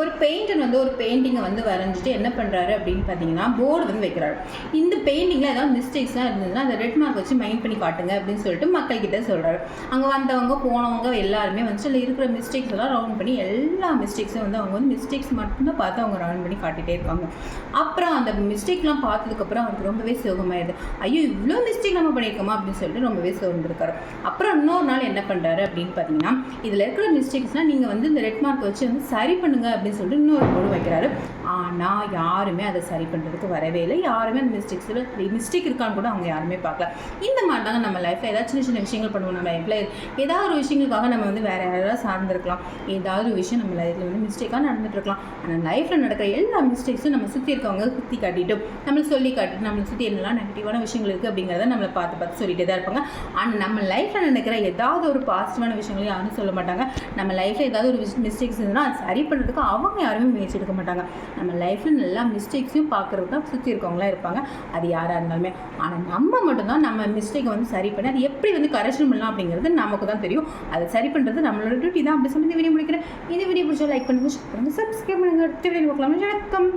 ஒரு பெயிண்டர் வந்து ஒரு பெயிண்டிங்கை வந்து வரைஞ்சிட்டு என்ன பண்ணுறாரு அப்படின்னு பார்த்தீங்கன்னா போர்டு வந்து வைக்கிறாரு. இந்த பெயிண்டிங்கில் ஏதாவது மிஸ்டேக்ஸ்லாம் இருந்ததுன்னா அந்த ரெட் மார்க் வச்சு மைண்ட் பண்ணி காட்டுங்க அப்படின்னு சொல்லிட்டு மக்கள்கிட்ட சொல்கிறாரு அங்கே வந்தவங்க போனவங்க எல்லாருமே வந்து அதில் இருக்கிற மிஸ்டேக்ஸ் எல்லாம் ரவுண்ட் பண்ணி எல்லா மிஸ்டேக்ஸும் வந்து அவங்க வந்து மிஸ்டேக்ஸ் மட்டும்தான் பார்த்து அவங்க ரவுண்ட் பண்ணி காட்டிகிட்டே இருக்காங்க. அப்புறம் அந்த மிஸ்டேக்லாம் பார்த்ததுக்கப்புறம் அவருக்கு ரொம்பவே சோகமாயிடுது. ஐயோ இவ்வளோ மிஸ்டேக் நம்ம பண்ணியிருக்கோமா? அப்படின்னு சொல்லிட்டு ரொம்பவே சோர்ந்துருக்காரு. அப்புறம் இன்னொரு நாள் என்ன பண்ணுறாரு அப்படின்னு பார்த்தீங்கன்னா இதில் இருக்கிற மிஸ்டேக்ஸ்னால் நீங்கள் வந்து இந்த ரெட் மார்க் வச்சு வந்து சரி பண்ணுங்க அப்படின்னு சொல்லிட்டு இன்னொரு கோடு வைக்கிறாரு. ஆனால் யாருமே அதை சரி பண்ணுறதுக்கு வரவே இல்லை. யாருமே அந்த மிஸ்டேக்ஸில் மிஸ்டேக் இருக்கான்னு கூட அவங்க யாருமே பார்க்கல. இந்த மாதிரி தாங்க நம்ம லைஃப்பில் ஏதாவது சின்ன சின்ன விஷயங்கள் பண்ணுவோம் நம்ம லைஃப்பில் ஏதாவது ஒரு விஷயங்களுக்காக நம்ம வந்து வேறு யாராவது சார்ந்திருக்கலாம். ஏதாவது ஒரு விஷயம் நம்ம லைஃப்பில் வந்து மிஸ்டேக்காக நடந்துட்டுருக்கலாம். ஆனால் லைஃப்பில் நடக்கிற எல்லா மிஸ்டேக்ஸும் நம்ம சுற்றி இருக்கவங்க சுற்றி காட்டிட்டு நம்மளை சொல்லி காட்டிட்டு நம்மளை சுற்றி என்னெல்லாம் நெகட்டிவான விஷயங்கள் இருக்குது அப்படிங்கிறத நம்மளை பார்த்து பார்த்து சொல்லிகிட்டே தான் இருப்பாங்க. ஆனால் நம்ம லைஃப்பில் நடக்கிற ஏதாவது ஒரு பாசிட்டிவான விஷயங்களையும் யாரும் சொல்ல மாட்டாங்க. நம்ம லைஃப்பில் ஏதாவது ஒரு மிஸ்டேக்ஸ் இருந்ததுன்னா அது சரி பண்ணுறதுக்கு அவங்க யாருமே முயற்சி எடுக்க மாட்டாங்க. நம்ம லைஃப்பில் எல்லா மிஸ்டேக்ஸையும் பார்க்குறது தான் சுற்றி இருக்கவங்களாம் இருப்பாங்க. அது யாராக இருந்தாலுமே. ஆனால் நம்ம மட்டும்தான் நம்ம மிஸ்டேக்கை வந்து சரி பண்ணி அது எப்படி வந்து கரெக்ஷன் பண்ணலாம் அப்படிங்கிறது நமக்கு தான் தெரியும். அதை சரி பண்ணுறது நம்மளோட டியூட்டி தான். அப்படி சொல்லி இந்த வீடியோ முடிக்கிறேன். இந்த வீடியோ பிடிச்சா லைக் பண்ணுங்கள் ஷேர் பண்ணுங்கள் சப்ஸ்கிரைப் பண்ணுங்கள் அடுத்த வீடியோ பார்க்கலாம். வணக்கம்.